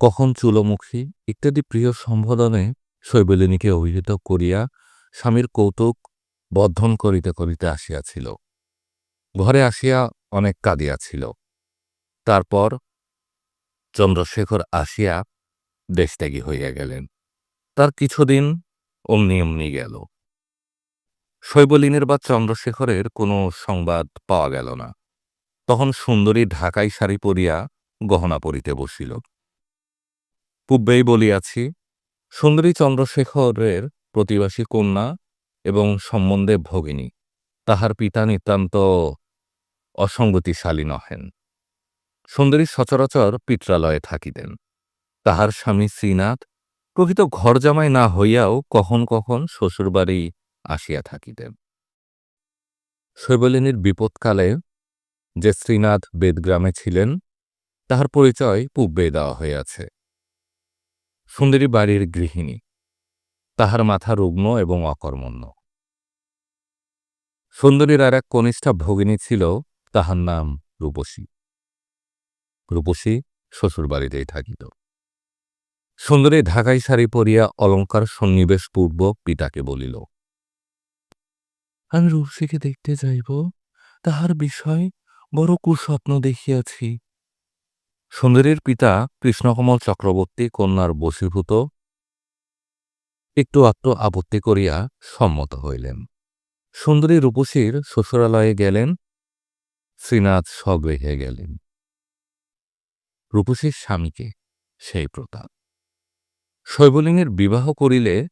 কখন চুলমুখী? ইত্যাদি প্রিয় সম্বোধনে শৈবলিনীকে অভিহিত করিয়া স্বামীর কৌতুক বদ্ধন করিতে করিতে আসিয়াছিল। ঘরে আসিয়া অনেক কাঁদিয়াছিল। তারপর চন্দ্রশেখর আসিয়া দেশত্যাগী হইয়া গেলেন। তার কিছুদিন অমনি অমনি গেল। শৈবলিনের বা চন্দ্রশেখরের কোনো সংবাদ পাওয়া গেল না। তখন সুন্দরী ঢাকাই শাড়ি পরিয়া গহনা পরিতে বসিল। পূর্বেই বলিয়াছি, সুন্দরী চন্দ্রশেখরের প্রতিবাসী কন্যা এবং সম্বন্ধে ভগিনী, তাহার পিতা নিতান্ত অসঙ্গতিশালী নহেন। সুন্দরী সচরাচর পিত্রালয়ে থাকিতেন। তাহার স্বামী শ্রীনাথ প্রকৃত ঘরজামাই না হইয়াও কখন কখন শ্বশুরবাড়ি আসিয়া থাকিতেন। শৈবলিনীর বিপদকালে যে শ্রীনাথ বেদগ্রামে ছিলেন, তাহার পরিচয় পূর্বে দেওয়া হইয়াছে। সুন্দরী বাড়ির গৃহিণী, তাহার মাথা রুগ্ন এবং অকর্মণ্য। সুন্দরীর আর এক কনিষ্ঠা ভগিনী ছিল, তাহার নাম রূপসী। রূপসী শ্বশুরবাড়িতেই থাকিত। সুন্দরী ঢাকাই শাড়ি পরিয়া অলঙ্কার সন্নিবেশ পূর্বক পিতাকে বলিল, আমি রূপসীকে দেখতে যাইব, তাহার বিষয় বড় কুস্বপ্ন দেখিয়াছি। সুন্দরীর পিতা কৃষ্ণকমল চক্রবর্তী কন্যার বশীভূত। একটু আত্ম আপত্তি করিয়া সম্মত হইলেন। সুন্দরী রূপসীর শ্বশুরালয়ে গেলেন। শ্রীনাথ স্বগৃহে গেলেন। রূপসীর স্বামীকে সেই প্রতাপ। শৈবলিঙ্গের বিবাহ করিলে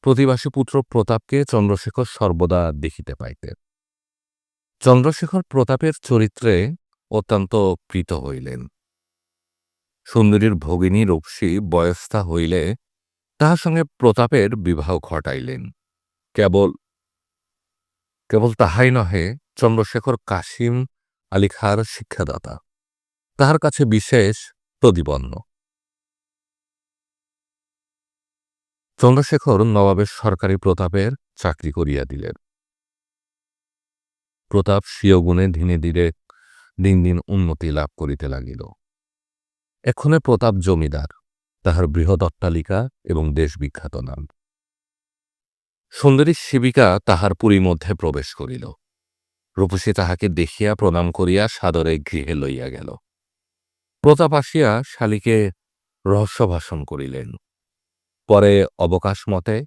প্রতিবাসী পুত্র প্রতাপকে চন্দ্রশেখর সর্বদা দেখিতে পাইতেন। চন্দ্রশেখর প্রতাপের চরিত্রে অত্যন্ত প্রীত হইলেন। সুন্দরীর ভগিনী রূপসী বয়স্থা হইলে তাহার সঙ্গে প্রতাপের বিবাহ ঘটাইলেন। কেবল কেবল তাহাই নহে, চন্দ্রশেখর কাশিম আলী খাঁর শিক্ষাদাতা, তাহার কাছে বিশেষ প্রতিপন্ন। চন্দ্রশেখর নবাবের সরকারি প্রতাপের চাকরি করিয়া দিলেন। প্রতাপ স্বীয় গুণে ধীরে ধীরে দিন দিন উন্নতি লাভ করিতে লাগিল। এক্ষণে প্রতাপ জমিদার, তাহার বৃহৎ অট্টালিকা এবং দেশ বিখ্যাত নাম। সুন্দরী শিবিকা তাহার পুরী মধ্যে প্রবেশ করিল। রূপসী তাহাকে দেখিয়া, প্রণাম করিয়া সাদরে গৃহে লইয়া গেল। প্রতাপ আসিয়া শালীকে রহস্যভাষণ করিলেন। পরে অবকাশ মতে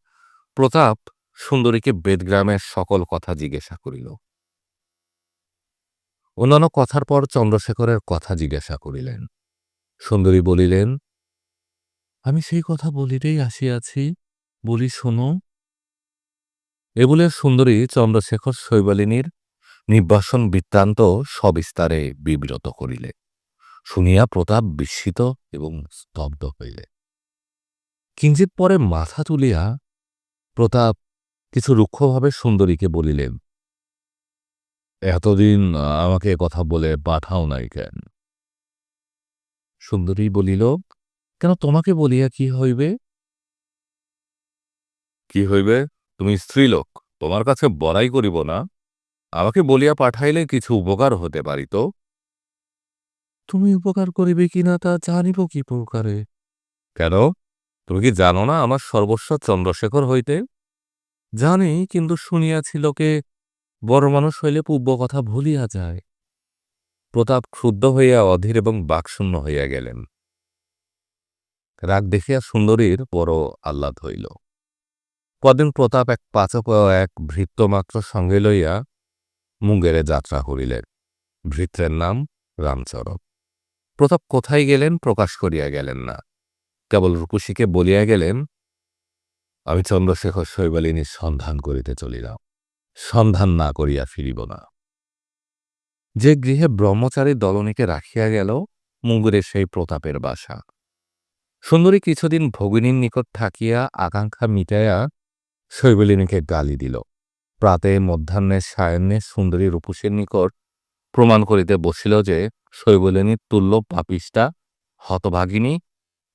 প্রতাপ সুন্দরীকে বেদগ্রামের সকল কথা জিজ্ঞাসা করিল। অন্যান্য কথার পর চন্দ্রশেখরের কথা জিজ্ঞাসা করিলেন। সুন্দরী বলিলেন, আমি সেই কথা বলিতেই আসিয়াছি। বলি, শোনো। এ বলে সুন্দরী চন্দ্রশেখর শৈবালিনীর নির্বাসন বৃত্তান্ত সবিস্তারে বিব্রত করিলে। শুনিয়া প্রতাপ বিস্মিত এবং স্তব্ধ হইলে। কিঞ্চিত পরে মাথা তুলিয়া প্রতাপ কিছু রুক্ষভাবে সুন্দরীকে বলিলেন, এতদিন আমাকে কথা বলে পাঠাও নাই কেন? সুন্দরী বলিল কেন তোমাকে বলিয়া কি হইবে? কি হইবে? তুমি স্ত্রীলোক তোমার কাছে বড়াই করিব না। আমাকে বলিয়া পাঠাইলে কিছু উপকার হতে পারিত তুমি উপকার করিবে কিনা তা জানিব কি প্রকারে? কেন? তুমি কি জানো না আমার সর্বস্ব চন্দ্রশেখর হইতে? জানি কিন্তু শুনিয়াছি লোকে বড় মানুষ হইলে পূর্ব কথা ভুলিয়া যায়। প্রতাপ ক্ষুব্ধ হইয়া অধীর এবং বাকশূন্য হইয়া গেলেন। রাগ দেখিয়া সুন্দরীর বড় আহ্লাদ হইল। কদিন প্রতাপ এক পাচক এক ভৃত্যমাত্র সঙ্গে লইয়া মুঙ্গেরে যাত্রা করিলেন। ভৃত্যের নাম রামচরণ প্রতাপ কোথায় গেলেন প্রকাশ করিয়া গেলেন না। কেবল রূপসীকে বলিয়া গেলেন, আমি চন্দ্রশেখর শৈবালিনীর সন্ধান করিতে চলিলাম। সন্ধান না করিয়া ফিরিব না। যে গৃহে ব্রহ্মচারী দলনীকে রাখিয়া গেল মুঙ্গুরে সেই প্রতাপের বাসা। সুন্দরী কিছুদিন ভগিনীর নিকট থাকিয়া আকাঙ্ক্ষা মিটাইয়া শৈবলিনীকে গালি দিল। প্রাতে মধ্যাহ্নে সায়ান্নে সুন্দরী রূপসীর নিকট প্রমাণ করিতে বসিল যে শৈবলিনীর তুল্য পাপিষ্টা হতভাগিনী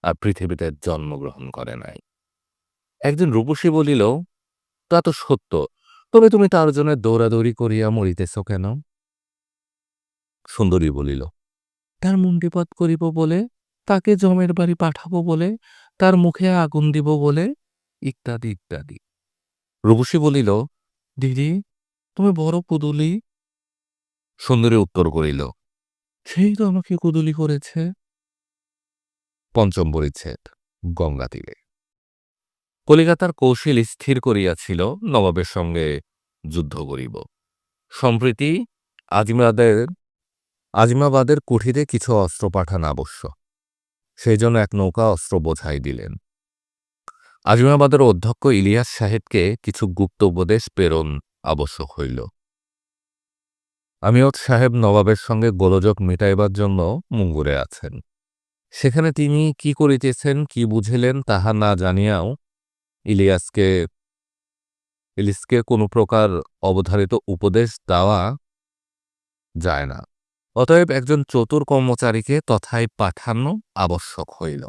আর পৃথিবীতে জন্মগ্রহণ করে নাই। একদিন রূপসী বলিল, তা তো সত্য, তবে তুমি তার জন্য দৌড়াদৌড়ি করিয়া মরিতেছ কেন? সুন্দরী বলিল। তার মুন্ডিপাত করিব বলে তাকে জমের বাড়ি পাঠাবো বলে তার মুখে আগুন দিব বলে ইত্যাদি ইত্যাদি। রূপসী বলিল দিদি তুমি বড় কুদুলি সুন্দরী উত্তর করিল সেই তো আমাকে কুদুলি করেছে। পঞ্চম পরিচ্ছেদ গঙ্গা তীরে। কলিকাতার কৌশল স্থির করিয়াছিল নবাবের সঙ্গে যুদ্ধ করিব। সম্প্রতি আজিমাদের আজিমাবাদের কুঠিরে কিছু অস্ত্র পাঠান আবশ্যক সেই জন্য এক নৌকা অস্ত্র বোঝাই দিলেন। আজিমাবাদের অধ্যক্ষ ইলিয়াস সাহেবকে কিছু গুপ্ত উপদেশ প্রেরণ আবশ্যক হইল। আমিয়ত সাহেব নবাবের সঙ্গে গোলযোগ মেটাইবার জন্য মুঙ্গুরে আছেন। সেখানে তিনি কি করিতেছেন, কি বুঝিলেন তাহা না জানিয়াও ইলিয়াসকে, ইলিসকে কোনো প্রকার অবধারিত উপদেশ দেওয়া যায় না। অতএব একজন চতুর কর্মচারীকে তথায় পাঠানো আবশ্যক হইল।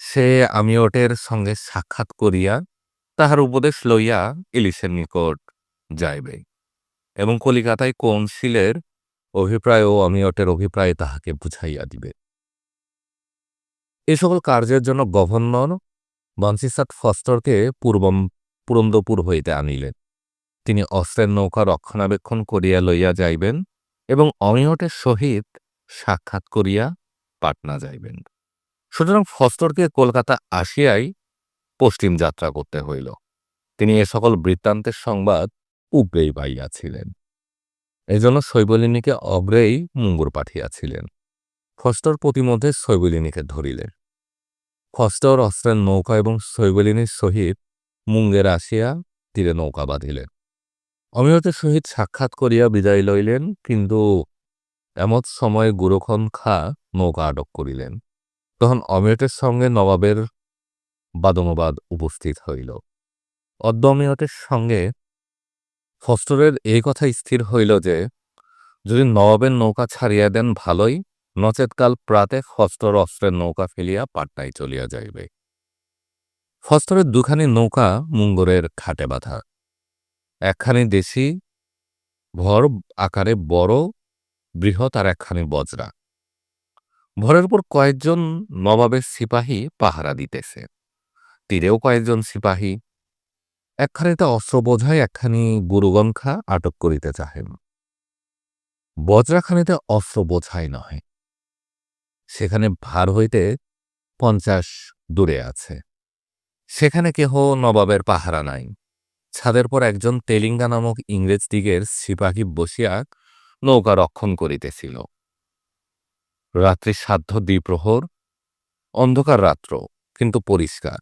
সে আমিওটের সঙ্গে সাক্ষাৎ করিয়া তাহার উপদেশ লইয়া ইলিশের নিকট যাইবে এবং কলিকাতায় কৌন্সিলের অভিপ্রায় ও অমিয়টের অভিপ্রায় তাহাকে বুঝাইয়া দিবে। এ সকল কার্যের জন্য গভর্নর বংশীসাত ফস্টরকে পূর্বম পুরন্দপুর হইতে আনিলেন। তিনি অস্ত্রের নৌকা রক্ষণাবেক্ষণ করিয়া লইয়া যাইবেন এবং অমিয়টের সহিত সাক্ষাৎ করিয়া পাটনা যাইবেন। সুতরাং ফস্তরকে কলকাতা আসিয়াই পশ্চিম যাত্রা করতে হইল। তিনি এ সকল বৃত্তান্তের সংবাদ উগ্রেই পাইয়াছিলেন। এজন্য শৈবলিনীকে অগ্রেই মুঙ্গুর পাঠিয়াছিলেন। ফস্তর প্রতিমধ্যে শৈবলিনীকে ধরিলেন। ফস্তর, অস্ত্রের নৌকা এবং শৈবলিনীর সহিত মুঙ্গের আসিয়া তীরে নৌকা বাঁধিলেন। অমিয়তের সহিত সাক্ষাৎ করিয়া বিদায় লইলেন, কিন্তু এমত সময়ে গুরুখন খা নৌকা আটক করিলেন। তখন অমিয়তের সঙ্গে নবাবের বাদমবাদ উপস্থিত হইল। অদ্য অমিয়তের সঙ্গে ফস্তরের এই কথা স্থির হইল যে, যদি নবাবের নৌকা ছাড়িয়া দেন ভালোই, নচেতকাল প্রাতে ফস্তর অস্ত্রের নৌকা ফেলিয়া পাটনায় চলিয়া যাইবে। ফস্তরের দুখানি নৌকা মুঙ্গরের খাটে বাঁধা। একখানি দেশি ভর আকারে বড় বৃহৎ আর একখানি বজরা। ভরের উপর কয়েকজন নবাবের সিপাহী পাহারা দিতেছে। তীরেও কয়েকজন সিপাহী। একখানিতে অস্ত্র বোঝায়, একখানি গুরুগঙ্খা আটক করিতে চাহেন। বজ্রাখানিতে অস্ত্র বোঝাই নহে। সেখানে ভার হইতে পঞ্চাশ দূরে আছে। সেখানে কেহ নবাবের পাহারা নাই। ছাদের পর একজন তেলিঙ্গা নামক ইংরেজ দিগের সিপাহী বসিয়া নৌকা রক্ষণ করিতেছিল। রাত্রি সাধ্য দ্বিপ্রহর, অন্ধকার রাত্র, কিন্তু পরিষ্কার।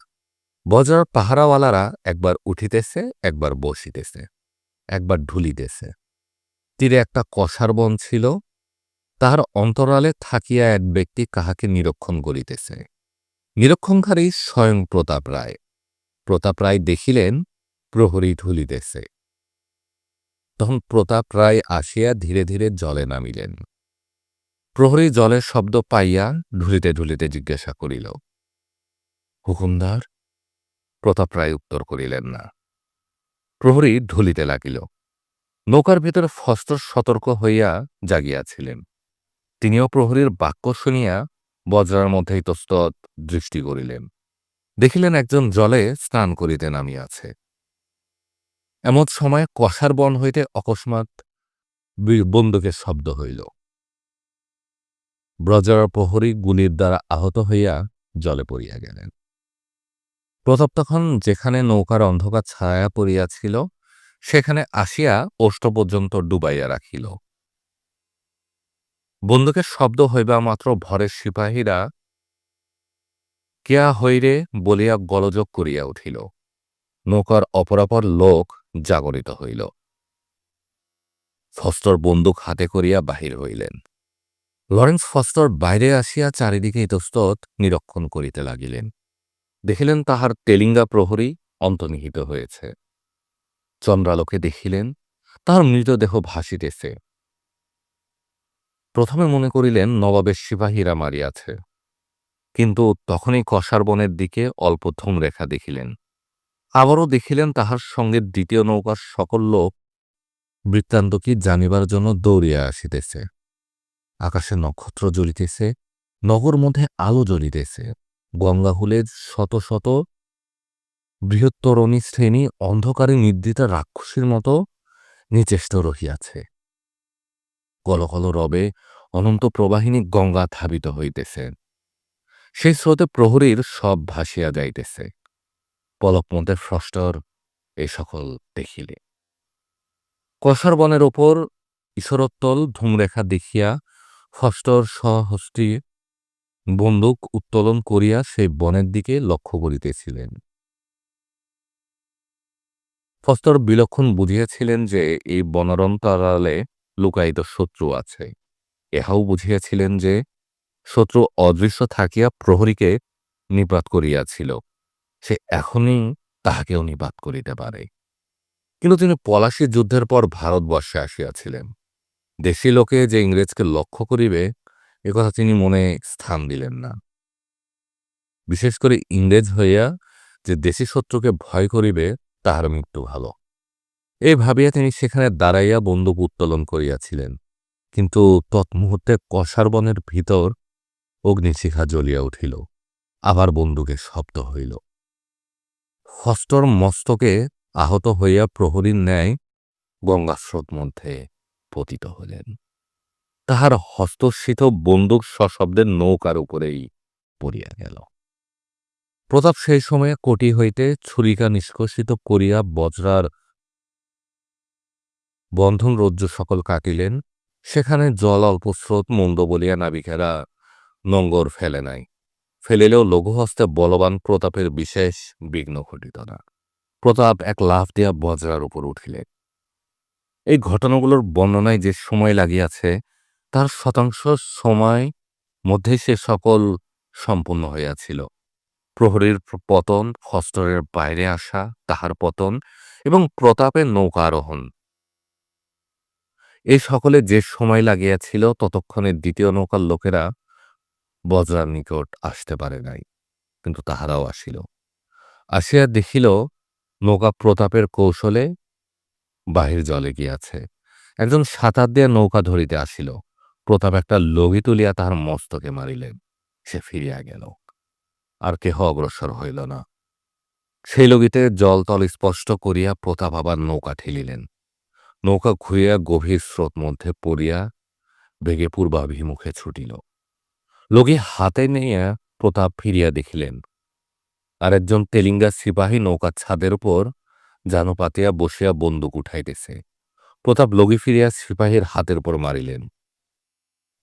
বজার পাহারাওয়ালারা একবার উঠিতেছে, একবার বসিতেছে, একবার ঢুলিতেছে। তীরে একটা কষার বন ছিল, তাহার অন্তরালে থাকিয়া এক ব্যক্তি কাহাকে নিরক্ষণ করিতেছে। নিরক্ষণকারী স্বয়ং প্রতাপ রায়। প্রতাপ রায় দেখিলেন প্রহরী ঢুলিতেছে তখন প্রতাপ রায় আসিয়া ধীরে ধীরে জলে নামিলেন। প্রহরী জলের শব্দ পাইয়া ঢুলিতে ঢুলিতে জিজ্ঞাসা করিল, হুকুমদার, প্রতাপ রায় উত্তর করিলেন না প্রহরী ঢুলিতে লাগিল। নৌকার ভিতরে ফস্তর সতর্ক হইয়া জাগিয়াছিলেন। তিনিও প্রহরীর বাক্য শুনিয়া বজ্রার মধ্যে ইতস্তত দৃষ্টি করিলেন। দেখিলেন একজন জলে স্নান করিতে নামিয়াছে। এমন সময় কষার বন হইতে অকস্মাৎ বন্দুকের শব্দ হইল। ব্রজার প্রহরী গুলির দ্বারা আহত হইয়া জলে পড়িয়া গেলেন। প্রতাপ তখন যেখানে নৌকার অন্ধকার ছায়া পড়িয়াছিল, সেখানে আসিয়া ওষ্ঠ পর্যন্ত ডুবাইয়া রাখিল। বন্দুকের শব্দ হইবা মাত্র ভরের সিপাহীরা, কেয়া হইরে? বলিয়া গলযোগ করিয়া উঠিল। নৌকার অপরাপর লোক জাগরিত হইল। ফস্তর বন্দুক হাতে করিয়া বাহির হইলেন। লরেন্স ফস্তর বাইরে আসিয়া চারিদিকে ইতস্তত নিরক্ষণ করিতে লাগিলেন। দেখিলেন তাহার তেলিঙ্গা প্রহরী অন্তর্নিহিত হয়েছে। চন্দ্রালোকে দেখিলেন, তাহার মৃতদেহ ভাসিতেছে। প্রথমে মনে করিলেন নবাবের সিপাহীরা মারিয়াছে। কিন্তু তখনই কষার বনের দিকে অল্প ধুম রেখা দেখিলেন। আবারও দেখিলেন তাহার সঙ্গে দ্বিতীয় নৌকার সকল লোক বৃত্তান্ত কি জানিবার জন্য দৌড়িয়া আসিতেছে। আকাশে নক্ষত্র জ্বলিতেছে, নগর মধ্যে আলো জ্বলিতেছে। গঙ্গাহুলের শত শত বৃহত্তরণী শ্রেণি অন্ধকারে নিদ্রিতা রাক্ষসীর মতো নিচেষ্ট রহিয়াছে। কলকল রবে অনন্ত প্রবাহিনী গঙ্গা ধাবিত হইতেছে। সেই স্রোতে প্রহরীর সব ভাসিয়া যাইতেছে। পলক মধ্যে ফ্রস্টর এ সকল দেখিলে। কষার বনের ওপর ঈশ্বরোত্তল ধূমরেখা দেখিয়া ফস্টর সহস্তি বন্দুক উত্তোলন করিয়া সেই বনের দিকে লক্ষ্য করিতেছিলেন। ফস্তর বিলক্ষণ বুঝিয়াছিলেন যে এই বনরন্তরালে লুকায়িত শত্রু আছে। ইহাও বুঝিয়াছিলেন যে শত্রু অদৃশ্য থাকিয়া প্রহরীকে নিপাত করিয়াছিল। সে এখনই তাহাকে নিপাত করিতে পারে। কিন্তু তিনি পলাশী যুদ্ধের পর ভারতবর্ষে আসিয়াছিলেন। দেশি লোকে যে ইংরেজকে লক্ষ্য করিবে একথা তিনি মনে স্থান দিলেন না। বিশেষ করে ইংরেজ হইয়া যে দেশি শত্রুকে ভয় করিবে, তাহার মৃত্যু ভালো। এই ভাবিয়া তিনি সেখানে দাঁড়াইয়া বন্দুক উত্তোলন করিয়াছিলেন। কিন্তু তৎমুহূর্তে কষার বনের ভিতর অগ্নিশিখা জ্বলিয়া উঠিল। আবার বন্দুকের শব্দ হইল। হস্তর মস্তকে আহত হইয়া প্রহরীর ন্যায় গঙ্গাস্রোত মধ্যে পতিত হলেন। তাহার হস্তস্থিত বন্দুক সশব্দের নৌকার উপরেই পড়িয়া গেল প্রতাপ সেই সময়ে কোটি হইতে ছুরিকা নিষ্কর্ষিত করিয়া বজ্রার বন্ধন রজ্জু সকল কাটিলেন। সেখানে জল অল্প স্রোত মন্দ বলিয়া নাবিকেরা নঙ্গর ফেলে নাই। ফেলিলেও লঘুহস্তে বলবান প্রতাপের বিশেষ বিঘ্ন ঘটিত না। প্রতাপ এক লাফ দিয়া বজ্রার উপর উঠিলেন এই ঘটনাগুলোর বর্ণনায় যে সময় লাগিয়াছে, তার শতাংশ সময় মধ্যে সে সকল সম্পূর্ণ হইয়াছিল। প্রহরীর পতন হস্তরের বাইরে আসা, তাহার পতন এবং প্রতাপের নৌকা আরোহণ। এই সকলে যে সময় লাগিয়াছিল, ততক্ষণে দ্বিতীয় নৌকার লোকেরা বজ্রার নিকট আসতে পারে নাই, কিন্তু তাহারাও আসিল। আসিয়া দেখিল নৌকা প্রতাপের কৌশলে বাহির জলে গিয়াছে। একজন সাঁতার দিয়া নৌকা ধরিতে আসিল। প্রতাপ একটা লগি তুলিয়া তাহার মস্তকে মারিলেন সে ফিরিয়া গেল। আর কেহ অগ্রসর হইল না। সেই লগিতে জলতল স্পষ্ট করিয়া প্রতাপ আবার নৌকা ঠেলিলেন। নৌকা ঘুরিয়া গভীর স্রোত মধ্যে পড়িয়া বেগে পূর্বাভিমুখে ছুটিল। লগি হাতে নিয়ে প্রতাপ ফিরিয়া দেখিলেন। আর একজন তেলিঙ্গা সিপাহী নৌকার ছাদের উপর জানো পাতিয়া বসিয়া বন্দুক উঠাইতেছে। প্রতাপ লগি ফিরিয়া সিপাহীর হাতের উপর মারিলেন।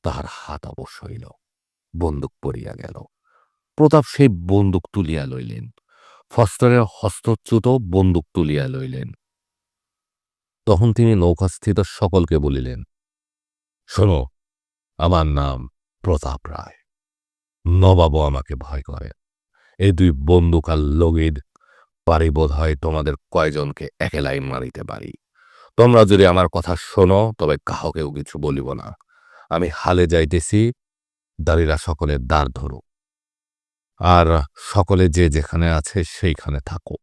তাহার হাত অবশ্য হইল, বন্দুক পড়িয়া গেল। প্রতাপ সেই বন্দুক তুলিয়া লইলেন। ফস্তরের হস্তচ্যুত বন্দুক তুলিয়া লইলেন। তখন তিনি নৌকাস্থিত সকলকে বলিলেন, শোনো, আমার নাম প্রতাপ রায়। নবাবও আমাকে ভয় করে। এই দুই বন্দুক আর লগিদ, পারি বোধ হয় তোমাদের কয়জনকে একেলাই মারিতে পারি। তোমরা যদি আমার কথা শোনো, তবে কাহকেও কিছু বলিব না। আমি হালে যাইতেছি, দাঁড়িরা সকলে দাঁড় ধরো আর সকলে যে যেখানে আছে, সেইখানে থাকো।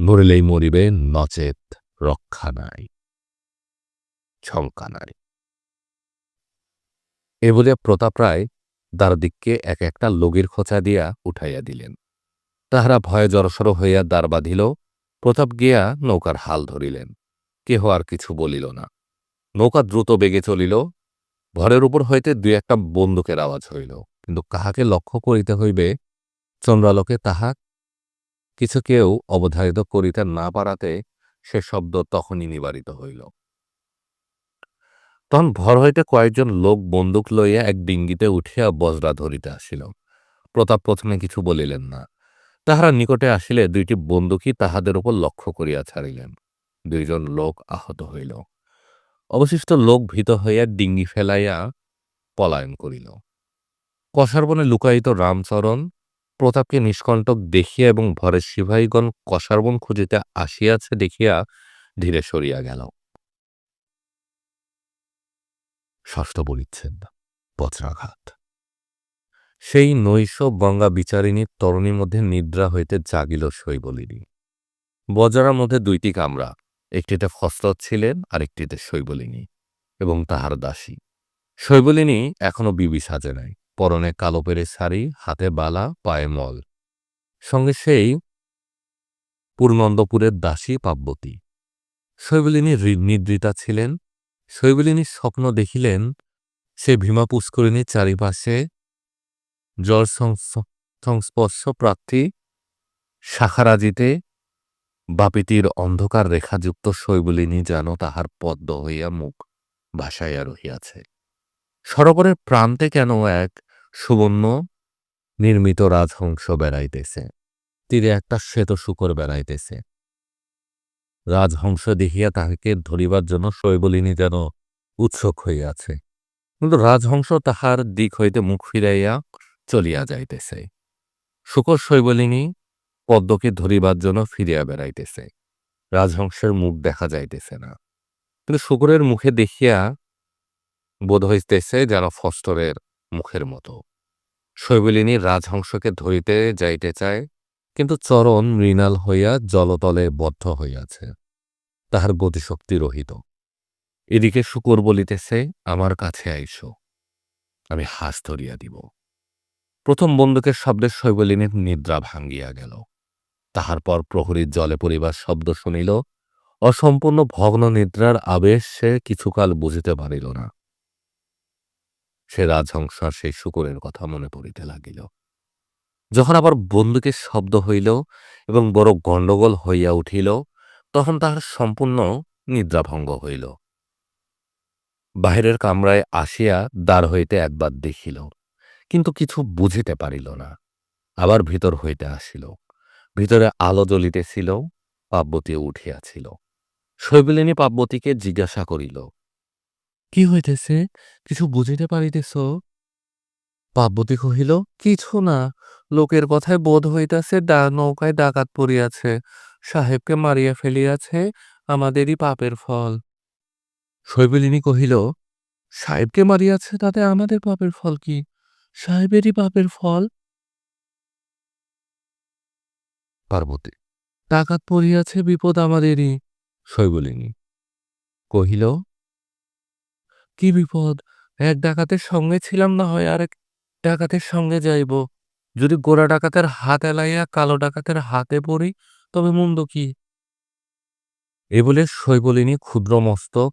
মরিলেই মরিবে, নচেত রক্ষা নাই। শঙ্কা নাই। এ বলিয়া প্রতাপ রায় দ্বারদিককে এক একটা লগির খোঁচা দিয়া উঠাইয়া দিলেন। তাহারা ভয়ে জড়সড় হইয়া দ্বার বাঁধিল, প্রতাপ গিয়া নৌকার হাল ধরিলেন। কেহ আর কিছু বলিল না। নৌকা দ্রুত বেগে চলিল ঘরের উপর হইতে দুই একটা বন্দুকের আওয়াজ হইল, কিন্তু কাহাকে লক্ষ্য করিতে হইবে, চন্দ্রালোকে তাহা কিছু কেউ অবধারিত করিতে না পারাতে সে শব্দ তখনই নিবারিত হইল। তখন ভর হইতে কয়েকজন লোক বন্দুক লইয়া এক ডিঙ্গিতে উঠিয়া বজরা ধরিতে আসিল। প্রতাপ প্রথমে কিছু বলিলেন না। তাহারা নিকটে আসিলে দুইটি বন্দুকই তাহাদের উপর লক্ষ্য করিয়া ছাড়িলেন। দুইজন লোক আহত হইল। অবশিষ্ট লোক ভীত হইয়া ডিঙ্গি ফেলাইয়া পলায়ন করিল। কষারবনে লুকায়িত রামচরণ প্রতাপকে নিষ্কণ্টক দেখিয়া এবং ভরের সিপাহীগণ কষারবন খুঁজিতে আসিয়াছে দেখিয়া ধীরে সরিয়া গেল। ষষ্ঠ পরিচ্ছেদ বজ্রাঘাত। সেই নৈশ গঙ্গা বিচারিণীর তরণীর মধ্যে নিদ্রা হইতে জাগিল শৈবলিনী। বজারার মধ্যে দুইটি কামরা, একটিতে ফস্তর ছিলেন আর একটিতে শৈবলিনী এবং তাহার দাসী। শৈবলিনী এখনও বিবি সাজে নাই, পরনে কালো পেরে শাড়ি, হাতে বালা, পায়ে মল। সঙ্গে সেই পূর্ণন্দপুরের দাসী পার্বতী। শৈবলিনী নিদ্রিতা ছিলেন শৈবলিনী স্বপ্ন দেখিলেন সে ভীমা পুষ্করিণীর চারিপাশে জল সংস- সংস্পর্শ প্রার্থী শাখারাজিতে বাপিতির অন্ধকার রেখাযুক্ত শৈবলিনী যেন তাহার পদ্ম হইয়া মুখ ভাসাইয়া রহিয়াছে। সরোবরের প্রান্তে কেন এক সুবর্ণ নির্মিত রাজহংস বেড়াইতেছে, তীরে একটা শ্বেত শুকর বেড়াইতেছে। রাজহংস দেখিয়া তাহাকে ধরিবার জন্য শৈবলিনী যেন উৎসুক হইয়াছে। কিন্তু রাজহংস তাহার দিক হইতে মুখ ফিরাইয়া চলিয়া যাইতেছে। শুকর শৈবলিনী পদ্মকে ধরিবার জন্য ফিরিয়া বেড়াইতেছে। রাজহংসের মুখ দেখা যাইতেছে না। কিন্তু শুকরের মুখে দেখিয়া বোধ হইতেছে যেন ফস্টরের মুখের মতো। শৈবলিনী রাজহংসকে ধরিতে যাইতে চায় কিন্তু চরণ মৃণাল হইয়া জলতলে বদ্ধ হইয়াছে, তাহার গতিশক্তি রহিত। এদিকে শুকর বলিতেছে, আমার কাছে আইসো, আমি হাস ধরিয়া দিব। প্রথম বন্দুকের শব্দে শৈবলিনীর নিদ্রা ভাঙ্গিয়া গেল। তাহার পর প্রহরীর জলে পড়িবার শব্দ শুনিল, অসম্পূর্ণ ভগ্ন নিদ্রার আবেশ সে কিছুকাল বুঝিতে পারিল না। সে রাজহংসার সেই শুকরের কথা মনে পড়িতে লাগিল। যখন আবার বন্দুকের শব্দ হইল এবং বড় গণ্ডগোল হইয়া উঠিল, তখন তাহার সম্পূর্ণ নিদ্রাভঙ্গ হইল। বাহিরের কামরায় আসিয়া দ্বার হইতে একবার দেখিল, কিন্তু কিছু বুঝিতে পারিল না। আবার ভিতর হইতে আসিল, ভিতরে আলো জ্বলিতেছিল, পার্বতী উঠিয়াছিল। শৈবিলিনী পার্বতীকে জিজ্ঞাসা করিল, কি হইতেছে? কিছু বুঝিতে পারিতেছ? পার্বতী কহিল, কিছু না লোকের কথায় বোধ হইতাছে ডা নৌকায় ডাকাত পড়িয়াছে সাহেবকে মারিয়া ফেলিয়াছে আমাদেরই পাপের ফল। শৈবলিনী কহিল সাহেবকে মারিয়াছে তাতে আমাদের পাপের ফল কি? সাহেবেরই পাপের ফল? পার্বতী ডাকাত পড়িয়াছে বিপদ আমাদেরই শৈবলিনী কহিল কি বিপদ? এক ডাকাতের সঙ্গে ছিলাম না হয় আরেক ডাকাতের সঙ্গে যাইব। যদি গোড়া ডাকাতের হাত এলাইয়া কালো ডাকাতের হাতে পড়ি, তবে মন্দ কি? এ বলে শৈবলিনী ক্ষুদ্র মস্তক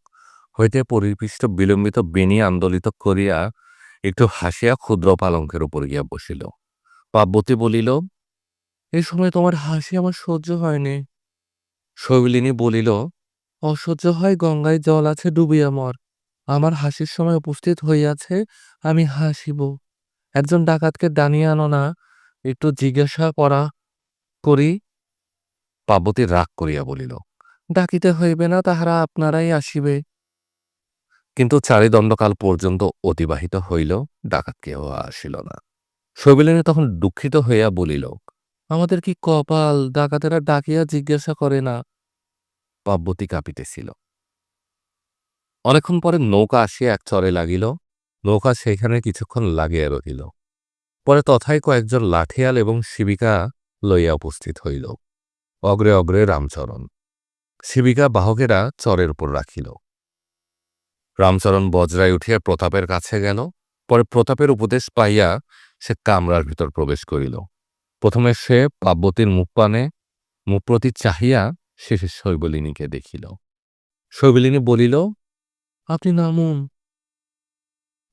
হইতে পরিপৃষ্ট বিলম্বিত বেণী আন্দোলিত করিয়া একটু হাসিয়া ক্ষুদ্র পালঙ্কের উপর গিয়া বসিল। পার্বতী বলিল, এ সময় তোমার হাসি আমার সহ্য হয়নি। শৈবলিনী বলিল, অসহ্য হয়, গঙ্গায় জল আছে, ডুবিয়া মর। আমার হাসির সময় উপস্থিত হইয়াছে, আমি হাসিব। একজন ডাকাতকে ডানিয়ে আনো না, একটু জিজ্ঞাসা করা করি পার্বতী রাগ করিয়া বলিল, ডাকিতে হইবে না, তাহারা আপনারাই আসিবে। কিন্তু চারিদণ্ডকাল পর্যন্ত অতিবাহিত হইল, ডাকাত কেহ আসিল না। শৈবিলিনী তখন দুঃখিত হইয়া বলিল, আমাদের কি কপাল? ডাকাতেরা ডাকিয়া জিজ্ঞাসা করে না। পার্বতী কাঁপিতেছিল। অনেকক্ষণ পরে নৌকা আসিয়া এক চরে লাগিল নৌকা সেইখানে কিছুক্ষণ লাগিয়া রহিল। পরে তথায় কয়েকজন লাঠিয়াল এবং শিবিকা লইয়া উপস্থিত হইল। অগ্রে অগ্রে রামচরণ। শিবিকা বাহকেরা চরের উপর রাখিল। রামচরণ বজ্রায় উঠিয়া প্রতাপের কাছে গেল। পরে প্রতাপের উপদেশ পাইয়া সে কামরার ভিতর প্রবেশ করিল। প্রথমে সে পার্বতীর মুখপানে মুখপ্রতি চাহিয়া শেষে শৈবলিনীকে দেখিল। শৈবলিনী বলিল, আপনি নামুন।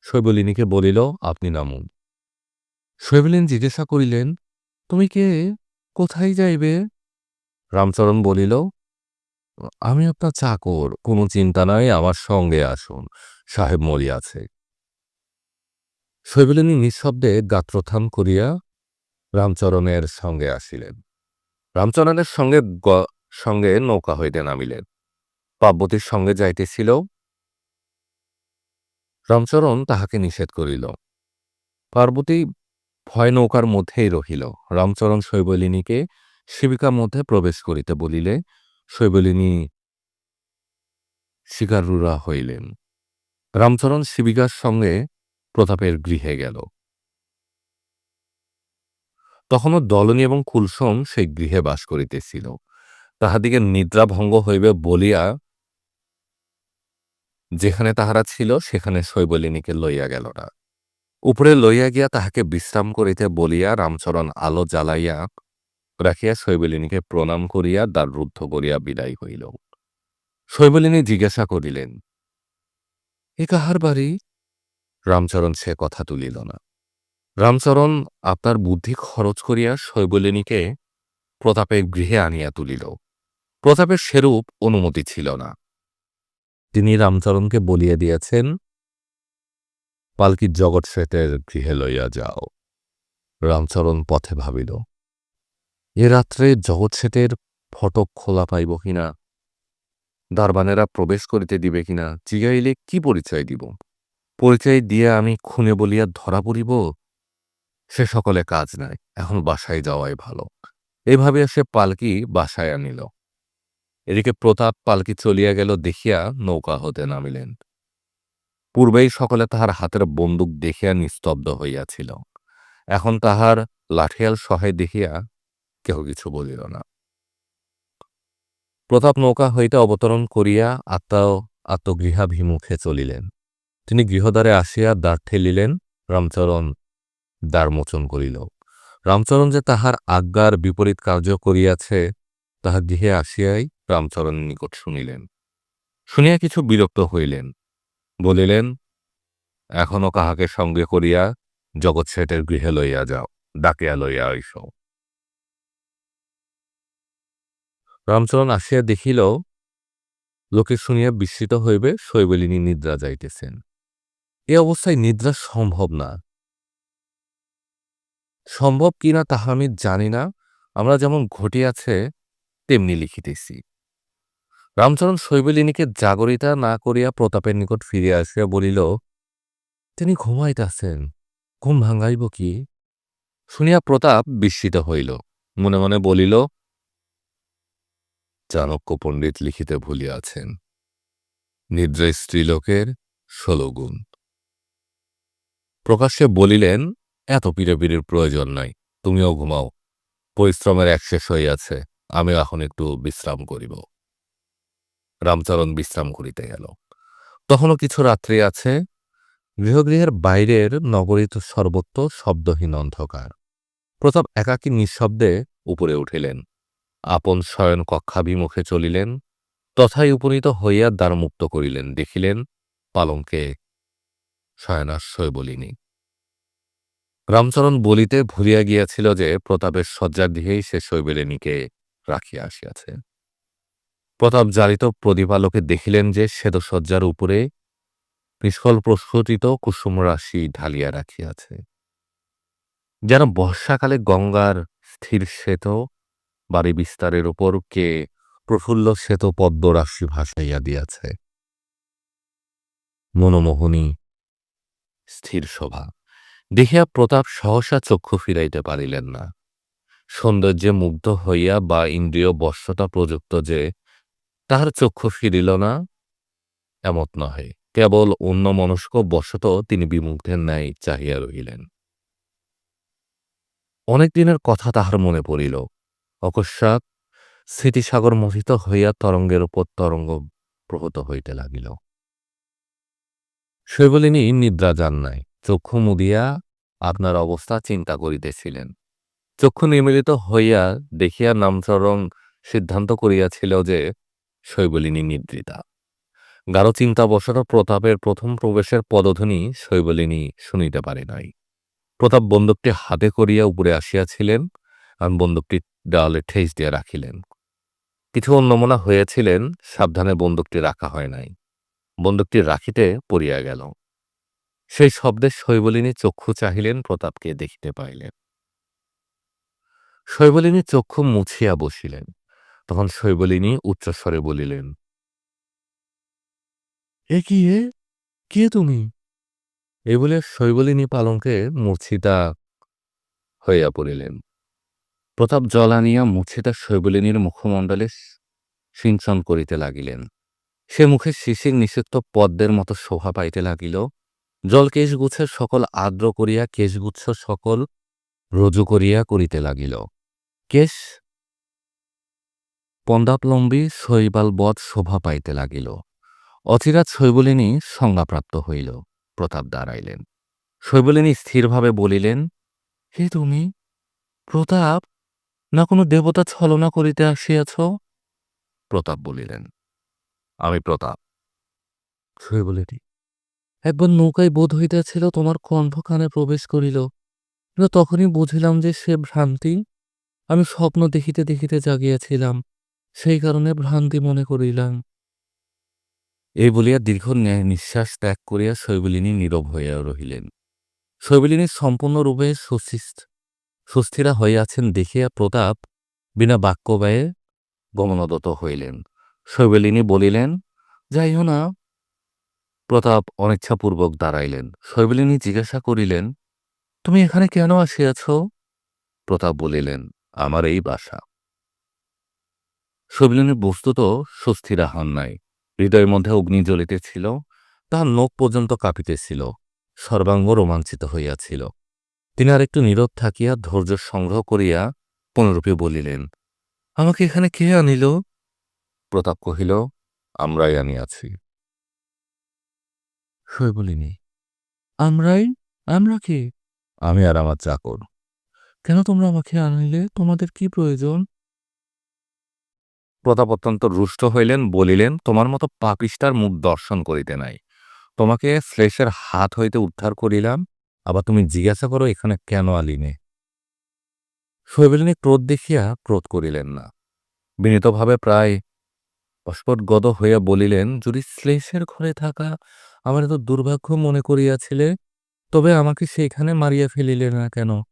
শৈবলিনীকে বলিল, আপনি নামুন। শৈবলিন জিজ্ঞাসা করিলেন, তুমি কে? কোথায় যাইবে? রামচরণ বলিল, আমি আপনার চাকর, কোনো চিন্তা নাই, আমার সঙ্গে আসুন, সাহেব মরিয়াছে শৈবলিনী নিঃশব্দে গাত্রোত্থান করিয়া রামচরণের সঙ্গে আসিলেন। রামচরণের সঙ্গে সঙ্গে নৌকা হইতে নামিলেন। পার্বতীর সঙ্গে যাইতেছিল রামচরণ তাহাকে নিষেধ করিল। পার্বতী ভয় নৌকার মধ্যেই রহিল। রামচরণ শৈবলিনীকে শিবিকার মধ্যে প্রবেশ করিতে বলিলে, শৈবলিনী শিকারুরা হইলেন। রামচরণ শিবিকার সঙ্গে প্রতাপের গৃহে গেল। তখনও দলনী এবং কুলসম সেই গৃহে বাস করিতেছিল। তাহাদিকে নিদ্রাভঙ্গ হইবে বলিয়া যেখানে তাহারা ছিল, সেখানে শৈবলিনীকে লইয়া গেল না। উপরে লইয়া গিয়া তাহাকে বিশ্রাম করিতে বলিয়া রামচরণ আলো জ্বালাইয়া রাখিয়া শৈবলিনীকে প্রণাম করিয়া দ্বার রুদ্ধ করিয়া বিদায় হইল। শৈবলিনী জিজ্ঞাসা করিলেন, এ কাহার বাড়ি? রামচরণ সে কথা তুলিল না। রামচরণ আপনার বুদ্ধি খরচ করিয়া শৈবলিনীকে প্রতাপের গৃহে আনিয়া তুলিল। প্রতাপের সেরূপ অনুমতি ছিল না। তিনি রামচরণকে বলিয়া দিয়াছেন, পালকির জগৎ শ্বেতের গৃহে লইয়া যাও। রামচরণ পথে ভাবিল, এ রাত্রে জগৎ শ্বেতের ফটক খোলা পাইব কিনা? দারবানেরা প্রবেশ করিতে দিবে কিনা? জিগাইলে কি পরিচয় দিব? পরিচয় দিয়ে আমি খুনে বলিয়া ধরা পড়িব? সে সকলে কাজ নাই, এখন বাসায় যাওয়াই ভালো। এভাবে সে পালকি বাসায় আনিল। এদিকে প্রতাপ পালকি চলিয়া গেল দেখিয়া নৌকা হতে নামিলেন। পূর্বেই সকলে তাহার হাতের বন্দুক দেখিয়া নিস্তব্ধ হইয়াছিল। এখন তাহার লাঠিয়াল সহায় দেখিয়া কেহ কিছু বলিল না। প্রতাপ নৌকা হইতে অবতরণ করিয়া আত্মা আত্মগৃহাভিমুখে চলিলেন। তিনি গৃহদ্বারে আসিয়া দ্বার ঠেলিলেন, রামচরণ দ্বার মোচন করিল। রামচরণ যে তাহার আজ্ঞার বিপরীত কার্য করিয়াছে তাহা গৃহে আসিয়াই রামচরণের নিকট শুনিলেন। শুনিয়া কিছু বিরক্ত হইলেন। বলিলেন, এখনও কাহাকে সঙ্গে করিয়া জগৎ শেঠের গৃহে লইয়া যাও, ডাকিয়া লইয়া আইস। রামচরণ আসিয়া দেখিল, লোকে শুনিয়া বিস্মিত হইবে, শৈবলিনী নিদ্রা যাইতেছেন। এ অবস্থায় নিদ্রা সম্ভব না। সম্ভব কিনা তাহা আমি জানি না। আমরা যেমন ঘটিয়াছে তেমনি লিখিতেছি। রামচরণ শৈবলিনীকে জাগরিতা না করিয়া প্রতাপের নিকট ফিরিয়া আসিয়া বলিল, তিনি ঘুমাইতেছেন, ঘুম ভাঙ্গাইব কি? শুনিয়া প্রতাপ বিস্মিত হইল, মনে মনে বলিল, চাণক্য পণ্ডিত লিখিতে ভুলিয়াছেন। নিদ্রায় স্ত্রীলোকের ষোলো গুণ। প্রকাশ্যে বলিলেন, এত পিড়েপিড়ির প্রয়োজন নাই, তুমিও ঘুমাও, পরিশ্রমের এক শেষ হইয়াছে। আমিও এখন একটু বিশ্রাম করিব। রামচরণ বিশ্রাম করিতে গেল। তখনও কিছু রাত্রি আছে, গৃহগৃহের বাইরের নগরীত সর্বত্র শব্দহীন অন্ধকার। প্রতাপ একাকী নিঃশব্দে উপরে উঠিলেন। আপন শয়ন কক্ষাভিমুখে চলিলেন। তথায় উপনীত হইয়া দ্বার মুক্ত করিলেন, দেখিলেন পালঙ্কে শয়নাশ্রয় বলিনি। রামচরণ বলিতে ভুলিয়া গিয়াছিল যে প্রতাপের শয্যাগৃহেই সে শৈবেলিনীকে রাখিয়া আসিয়াছে। প্রতাপ জারিত প্রদীপালোকে দেখিলেন যে শ্বেতসজ্জার উপরে নিষ্কল প্রস্ফুটিত কুসুম রাশি ঢালিয়া রাখিয়াছে। যেন বর্ষাকালে গঙ্গার স্থির শ্বেত বাড়ি বিস্তারের উপর কে প্রফুল্ল শ্বেত পদ্ম রাশি ভাসাইয়া দিয়াছে। মনোমোহনী স্থির শোভা। দেখিয়া প্রতাপ সহসা চক্ষু ফিরাইতে পারিলেন না। সৌন্দর্যে মুগ্ধ হইয়া বা ইন্দ্রিয় বশ্যতা প্রযুক্ত যে, তাহার চক্ষু ফিরিল না, এমত নহে। কেবল অন্য মনস্ক বশত তিনি বিমুগ্ধের ন্যায় চাহিয়া রহিলেন। অনেক দিনের কথা তাহার মনে পড়িল। অকস্মাৎ স্মৃতিসাগর মোহিত হইয়া তরঙ্গের উপর তরঙ্গ প্রহত হইতে লাগিল। শৈবলিনী নিদ্রা যান নাই। চক্ষু মুদিয়া আপনার অবস্থা চিন্তা করিতেছিলেন। চক্ষু নিমিলিত হইয়া দেখিয়া নামচরণ সিদ্ধান্ত করিয়াছিল যে শৈবলিনী নিদ্রিতা। গাঢ় চিন্তাবশত প্রতাপের প্রথম প্রবেশের পদধ্বনি শৈবলিনী শুনিতে পারে নাই। প্রতাপ বন্দুকটি হাতে করিয়া উপরে আসিয়াছিলেন, আর বন্দুকটি ডালে ঠেস দিয়া রাখিলেন। কিছু অন্যমনা হইয়াছিলেন, সাবধানে বন্দুকটি রাখা হয় নাই। বন্দুকটি রাখিতে পড়িয়া গেল। সেই শব্দে শৈবলিনী চক্ষু চাহিলেন, প্রতাপকে দেখিতে পাইলেন। শৈবলিনী চক্ষু মুছিয়া বসিলেন। তখন শৈবলিনী উচ্চস্বরে বলিলেন, এ কি এ? কে তুমি? এ বলে শৈবলিনী পালঙ্কে মূর্ছিতা হইয়া পড়িলেন। প্রতাপ জল আনিয়া মূর্ছিতা শৈবলিনীর মুখমণ্ডলে সিঞ্চন করিতে লাগিলেন। সে মুখে শিশির নিষিদ্ধ পদ্মের মতো শোভা পাইতে লাগিল। জল কেশগুচ্ছের সকল আর্দ্র করিয়া, কেশগুচ্ছ সকল রজু করিয়া করিতে লাগিল। কেশ পন্দাপলম্বী শৈবাল বধ শোভা পাইতে লাগিল। অচিরাত শৈবলিনী সংজ্ঞাপ্রাপ্ত হইল। প্রতাপ দাঁড়াইলেন। শৈবলিনী স্থিরভাবে বলিলেন, হে তুমি, প্রতাপ, না কোনো দেবতা ছলনা করিতে আসিয়াছ? প্রতাপ বলিলেন, আমি প্রতাপ। শৈবলিনী, একবার নৌকায় বোধ হইতেছিল তোমার কণ্ঠ কানে প্রবেশ করিল। তখনই বুঝিলাম যে সে ভ্রান্তি আমি স্বপ্ন দেখিতে দেখিতে জাগিয়াছিলাম, সেই কারণে ভ্রান্তি মনে করিলাম। এই বলিয়া দীর্ঘ ন্যায় নিঃশ্বাস ত্যাগ করিয়া শৈবলিনী নীরব হইয়া রহিলেন। শৈবলিনী সম্পূর্ণরূপে সুস্থিত সুস্থিরা হইয়াছেন দেখিয়া প্রতাপ বিনা বাক্য ব্যয়ে গমনদত হইলেন। শৈবলিনী বলিলেন, যাইও না। প্রতাপ অনিচ্ছাপূর্বক দাঁড়াইলেন। শৈবলিনী জিজ্ঞাসা করিলেন, তুমি এখানে কেন আসিয়াছ? প্রতাপ বলিলেন আমার এই বাসা। শৈবলিনী বস্তুত সুস্থিরা হন নাই। হৃদয়ের মধ্যে অগ্নি জ্বলিতেছিল তাহার নখ পর্যন্ত কাঁপিতেছিল সর্বাঙ্গ রোমাঞ্চিত হইয়াছিল। তিনি আর একটু নীরব থাকিয়া ধৈর্য সংগ্রহ করিয়া পুনরূপে বলিলেন, আমাকে এখানে কে আনিল? প্রতাপ কহিল, আমরাই আনিয়াছি। শৈবলিনী আমরাই? আমরা কি? আমি আর আমার চাকর। কেন তোমরা আমাকে আনিলে? তোমাদের কি প্রয়োজন? প্রতাপ অত্যন্ত রুষ্ট হইলেন, বলিলেন, তোমার মতো পাপিষ্টার মুখ দর্শন করিতে নাই। তোমাকে শ্লেষের হাত হইতে উদ্ধার করিলাম, আবার তুমি জিজ্ঞাসা করো, এখানে কেন আলিনে? শৈবলিনী ক্রোধ দেখিয়া ক্রোধ করিলেন না। বিনীতভাবে প্রায় অস্ফটগত হইয়া বলিলেন, যদি শ্লেষের ঘরে থাকা আমার এত দুর্ভাগ্য মনে করিয়াছিলে, তবে আমাকে সেইখানে মারিয়া ফেলিলে না কেন?